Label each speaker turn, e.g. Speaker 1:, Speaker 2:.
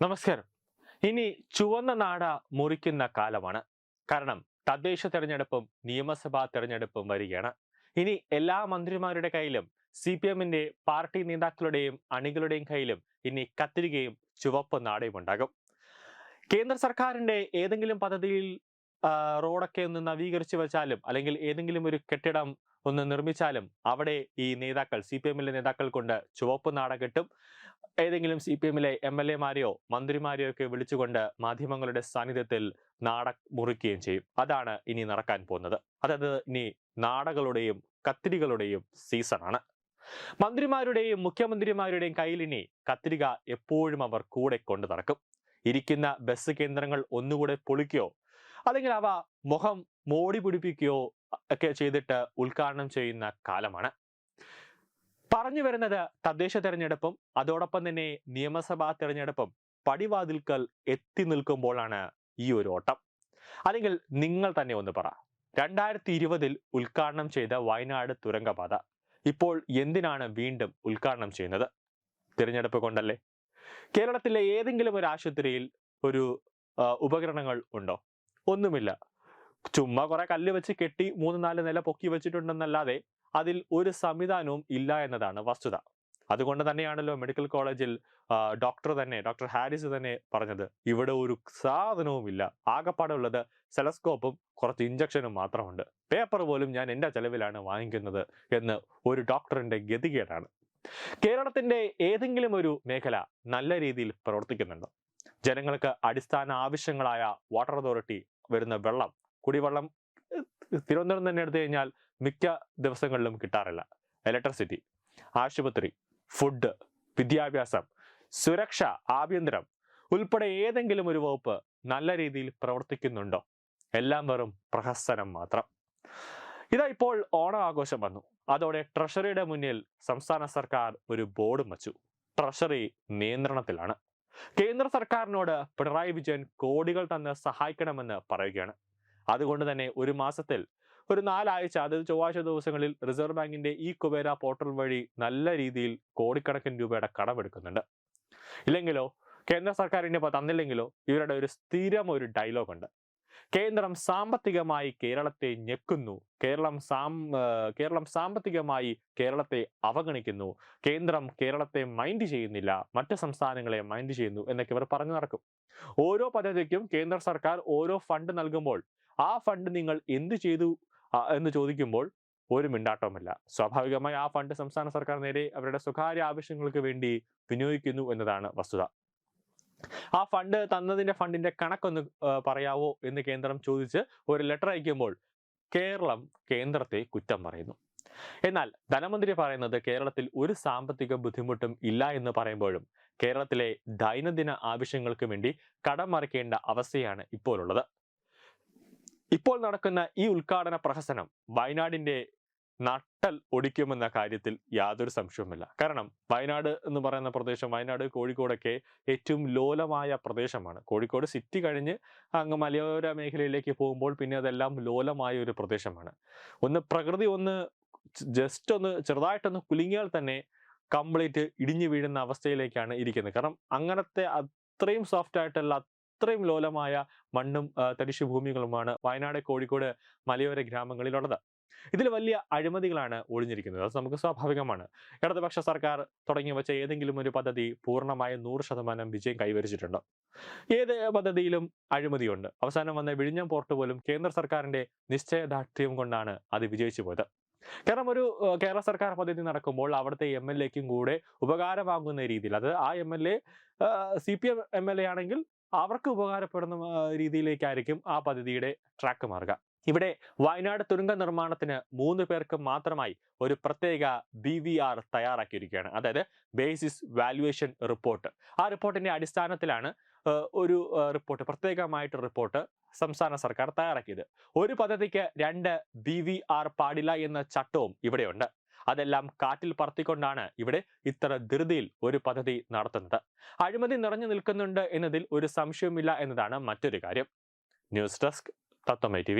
Speaker 1: നമസ്കാരം. ഇനി ചുവന്ന നാട മുറിക്കുന്ന കാലമാണ്. കാരണം തദ്ദേശ തെരഞ്ഞെടുപ്പും നിയമസഭാ തെരഞ്ഞെടുപ്പും വരികയാണ്. ഇനി എല്ലാ മന്ത്രിമാരുടെ കയ്യിലും സി പി എമ്മിന്റെ പാർട്ടി നേതാക്കളുടെയും അണികളുടെയും കയ്യിലും ഇനി കത്തിരികയും ചുവപ്പ് നാടയും ഉണ്ടാകും. കേന്ദ്ര സർക്കാരിന്റെ ഏതെങ്കിലും പദ്ധതിയിൽ റോഡൊക്കെ ഒന്ന് നവീകരിച്ചു വെച്ചാലും അല്ലെങ്കിൽ ഏതെങ്കിലും ഒരു കെട്ടിടം ഒന്ന് നിർമ്മിച്ചാലും അവിടെ ഈ നേതാക്കൾ സി പി എമ്മിലെ നേതാക്കൾ കൊണ്ട് ചുവപ്പ് നാട കെട്ടും. ഏതെങ്കിലും സി പി എമ്മിലെ എം എൽ എമാരെയോ മന്ത്രിമാരെയോ ഒക്കെ വിളിച്ചുകൊണ്ട് മാധ്യമങ്ങളുടെ സാന്നിധ്യത്തിൽ നാട മുറിക്കുകയും ചെയ്യും. അതാണ് ഇനി നടക്കാൻ പോകുന്നത്. അതായത് ഇനി നാടകളുടെയും കത്തിരികളുടെയും സീസണാണ് മന്ത്രിമാരുടെയും മുഖ്യമന്ത്രിമാരുടെയും കയ്യിൽ ഇനി കത്തിരിക എപ്പോഴും അവർ കൂടെ കൊണ്ടു നടക്കും. ഇരിക്കുന്ന ബസ് കേന്ദ്രങ്ങൾ ഒന്നുകൂടെ പൊളിക്കുകയോ അല്ലെങ്കിൽ അവ മുഖം മോടി പിടിപ്പിക്കുകയോ ഒക്കെ ചെയ്തിട്ട് ഉദ്ഘാടനം ചെയ്യുന്ന കാലമാണ്. പറഞ്ഞു വരുന്നത് തദ്ദേശ തെരഞ്ഞെടുപ്പും അതോടൊപ്പം തന്നെ നിയമസഭാ തെരഞ്ഞെടുപ്പും പടിവാതിൽക്കൽ എത്തി നിൽക്കുമ്പോഴാണ് ഈ ഒരു ഓട്ടം. അല്ലെങ്കിൽ നിങ്ങൾ തന്നെ ഒന്ന് പറ. രണ്ടായിരത്തി ഇരുപതിൽ ഉദ്ഘാടനം ചെയ്ത വയനാട് തുരങ്കപാത ഇപ്പോൾ എന്തിനാണ് വീണ്ടും ഉദ്ഘാടനം ചെയ്യുന്നത്? തിരഞ്ഞെടുപ്പ് കൊണ്ടല്ലേ? കേരളത്തിലെ ഏതെങ്കിലും ഒരു ആശുപത്രിയിൽ ഒരു ഉപകരണങ്ങൾ ഉണ്ടോ? ഒന്നുമില്ല. ചുമ്മാ കുറെ കല്ല് വെച്ച് കെട്ടി മൂന്ന് നാല് നില പൊക്കി വെച്ചിട്ടുണ്ടെന്നല്ലാതെ അതിൽ ഒരു സംവിധാനവും ഇല്ല എന്നതാണ് വസ്തുത. അതുകൊണ്ട് തന്നെയാണല്ലോ മെഡിക്കൽ കോളേജിൽ ഡോക്ടർ തന്നെ ഡോക്ടർ ഹാരിസ് തന്നെ പറഞ്ഞത്. ഇവിടെ ഒരു സാധനവും ഇല്ല. ആകെപ്പാടുള്ളത് ഉള്ളത് സെലസ്കോപ്പും കുറച്ച് ഇഞ്ചക്ഷനും മാത്രമുണ്ട്. പേപ്പർ പോലും ഞാൻ എന്റെ ചെലവിലാണ് വാങ്ങിക്കുന്നത് എന്ന് ഒരു ഡോക്ടറിന്റെ ഗതികേടാണ്. കേരളത്തിന്റെ ഏതെങ്കിലും ഒരു മേഖല നല്ല രീതിയിൽ പ്രവർത്തിക്കുന്നുണ്ടോ? ജനങ്ങൾക്ക് അടിസ്ഥാന ആവശ്യങ്ങളായ വാട്ടർ അതോറിറ്റി വരുന്ന വെള്ളം കുടിവെള്ളം തിരുവനന്തപുരം തന്നെ എടുത്തു കഴിഞ്ഞാൽ മിക്ക ദിവസങ്ങളിലും കിട്ടാറില്ല. ഇലക്ട്രിസിറ്റി ആശുപത്രി ഫുഡ് വിദ്യാഭ്യാസം സുരക്ഷ ആഭ്യന്തരം ഉൾപ്പെടെ ഏതെങ്കിലും ഒരു വകുപ്പ് നല്ല രീതിയിൽ പ്രവർത്തിക്കുന്നുണ്ടോ? എല്ലാം വെറും പ്രഹസനം മാത്രം. ഇതാ ഇപ്പോൾ ഓണം ആഘോഷം വന്നു. അതോടെ ട്രഷറിയുടെ മുന്നിൽ സംസ്ഥാന സർക്കാർ ഒരു ബോർഡും വച്ചു. ട്രഷറി നിയന്ത്രണത്തിലാണ്. കേന്ദ്ര സർക്കാരിനോട് പിണറായി വിജയൻ കോടികൾ തന്ന് സഹായിക്കണമെന്ന് പറയുകയാണ്. അതുകൊണ്ട് തന്നെ ഒരു മാസത്തിൽ ഒരു നാലാഴ്ച അതായത് ചൊവ്വാഴ്ച ദിവസങ്ങളിൽ റിസർവ് ബാങ്കിന്റെ ഈ കുബേര പോർട്ടൽ വഴി നല്ല രീതിയിൽ കോടിക്കണക്കിന് രൂപയുടെ കടമെടുക്കുന്നുണ്ട് ഇല്ലെങ്കിലോ കേന്ദ്ര സർക്കാർ ഇപ്പൊ തന്നില്ലെങ്കിലോ ഇവരുടെ ഒരു സ്ഥിരം ഒരു ഡയലോഗ് ഉണ്ട്. കേന്ദ്രം സാമ്പത്തികമായി കേരളത്തെ ഞെക്കുന്നു. കേരളം സാം കേരളം സാമ്പത്തികമായി കേരളത്തെ അവഗണിക്കുന്നു. കേന്ദ്രം കേരളത്തെ മൈൻഡ് ചെയ്യുന്നില്ല. മറ്റ് സംസ്ഥാനങ്ങളെ മൈൻഡ് ചെയ്യുന്നു എന്നൊക്കെ ഇവർ പറഞ്ഞു നടക്കും. ഓരോ പദ്ധതിക്കും കേന്ദ്ര സർക്കാർ ഓരോ ഫണ്ട് നൽകുമ്പോൾ ആ ഫണ്ട് നിങ്ങൾ എന്ത് ചെയ്തു? എന്ന് ചോദിക്കുമ്പോൾ ഒരു മിണ്ടാട്ടവുമില്ല. സ്വാഭാവികമായി ആ ഫണ്ട് സംസ്ഥാന സർക്കാർ നേരെ അവരുടെ സ്വകാര്യ ആവശ്യങ്ങൾക്ക് വേണ്ടി വിനിയോഗിക്കുന്നു എന്നതാണ് വസ്തുത. ആ ഫണ്ട് തന്നതിന്റെ ഫണ്ടിന്റെ കണക്കൊന്ന് പറയാവോ എന്ന് കേന്ദ്രം ചോദിച്ച് ഒരു ലെറ്റർ അയക്കുമ്പോൾ കേരളം കേന്ദ്രത്തെ കുറ്റം പറയുന്നു. എന്നാൽ ധനമന്ത്രി പറയുന്നത് കേരളത്തിൽ ഒരു സാമ്പത്തിക ബുദ്ധിമുട്ടും ഇല്ല എന്ന് പറയുമ്പോഴും കേരളത്തിലെ ദൈനംദിന ആവശ്യങ്ങൾക്ക് വേണ്ടി കടം മറിക്കേണ്ട അവസ്ഥയാണ് ഇപ്പോൾ ഉള്ളത് ഇപ്പോൾ നടക്കുന്ന ഈ ഉദ്ഘാടന പ്രഹസനം വയനാടിന്റെ നട്ടൽ ഒടിക്കുമെന്ന കാര്യത്തിൽ യാതൊരു സംശയവുമില്ല. കാരണം വയനാട് എന്ന് പറയുന്ന പ്രദേശം വയനാട് കോഴിക്കോടൊക്കെ ഏറ്റവും ലോലമായ പ്രദേശമാണ്. കോഴിക്കോട് സിറ്റി കഴിഞ്ഞ് അങ്ങ് മലയോര മേഖലയിലേക്ക് പോകുമ്പോൾ പിന്നെ അതെല്ലാം ലോലമായ ഒരു പ്രദേശമാണ്. ഒന്ന് പ്രകൃതി ഒന്ന് ജസ്റ്റ് ഒന്ന് ചെറുതായിട്ടൊന്ന് കുലുങ്ങിയാൽ തന്നെ കംപ്ലീറ്റ് ഇടിഞ്ഞു വീഴുന്ന അവസ്ഥയിലേക്കാണ് ഇരിക്കുന്നത്. കാരണം അങ്ങനത്തെ അത്രയും സോഫ്റ്റ് ആയിട്ടുള്ള അത്രയും ലോലമായ മണ്ണും തരിശു ഭൂമികളുമാണ് വയനാട് കോഴിക്കോട് മലയോര ഗ്രാമങ്ങളിലുള്ളത്. ഇതിൽ വലിയ അഴിമതികളാണ് ഒളിഞ്ഞിരിക്കുന്നത്. അത് നമുക്ക് സ്വാഭാവികമാണ്. ഇടതുപക്ഷ സർക്കാർ തുടങ്ങി വെച്ച ഏതെങ്കിലും ഒരു പദ്ധതി പൂർണമായും നൂറ് ശതമാനം വിജയം കൈവരിച്ചിട്ടുണ്ടോ. ഏത് പദ്ധതിയിലും അഴിമതിയുണ്ട്. അവസാനം വന്ന വിഴിഞ്ഞം പോർട്ട് പോലും കേന്ദ്ര സർക്കാരിന്റെ നിശ്ചയദാർഢ്യം കൊണ്ടാണ് അത് വിജയിച്ചു പോയത്. കാരണം ഒരു കേരള സർക്കാർ പദ്ധതി നടക്കുമ്പോൾ അവിടുത്തെ എം എൽ എക്കും കൂടെ ഉപകാരമാകുന്ന രീതിയിൽ അത് ആ M L A C P M M L A ആണെങ്കിൽ അവർക്ക് ഉപകാരപ്പെടുന്ന രീതിയിലേക്കായിരിക്കും ആ പദ്ധതിയുടെ ട്രാക്ക് മാറുക. ഇവിടെ വയനാട് തുരങ്ക നിർമ്മാണത്തിന് മൂന്ന് പേർക്ക് മാത്രമായി ഒരു പ്രത്യേക ബി വി ആർ തയ്യാറാക്കിയിരിക്കുകയാണ്. അതായത് ബേസിസ് വാല്യുവേഷൻ റിപ്പോർട്ട് ആ റിപ്പോർട്ടിന്റെ അടിസ്ഥാനത്തിലാണ് ഒരു റിപ്പോർട്ട് പ്രത്യേകമായിട്ട് റിപ്പോർട്ട് സംസ്ഥാന സർക്കാർ തയ്യാറാക്കിയത്. ഒരു പദ്ധതിക്ക് രണ്ട് ബി വി ആർ പാടില്ല എന്ന ചട്ടവും ഇവിടെയുണ്ട്. അതെല്ലാം കാറ്റിൽ പറത്തിക്കൊണ്ടാണ് ഇവിടെ ഇത്ര ധൃതിയിൽ ഒരു പദ്ധതി നടത്തുന്നത്. അഴിമതി നിറഞ്ഞു നിൽക്കുന്നുണ്ട് എന്നതിൽ ഒരു സംശയവുമില്ല എന്നതാണ് മറ്റൊരു കാര്യം. ന്യൂസ് ഡെസ്ക് തത്വമൈ ടി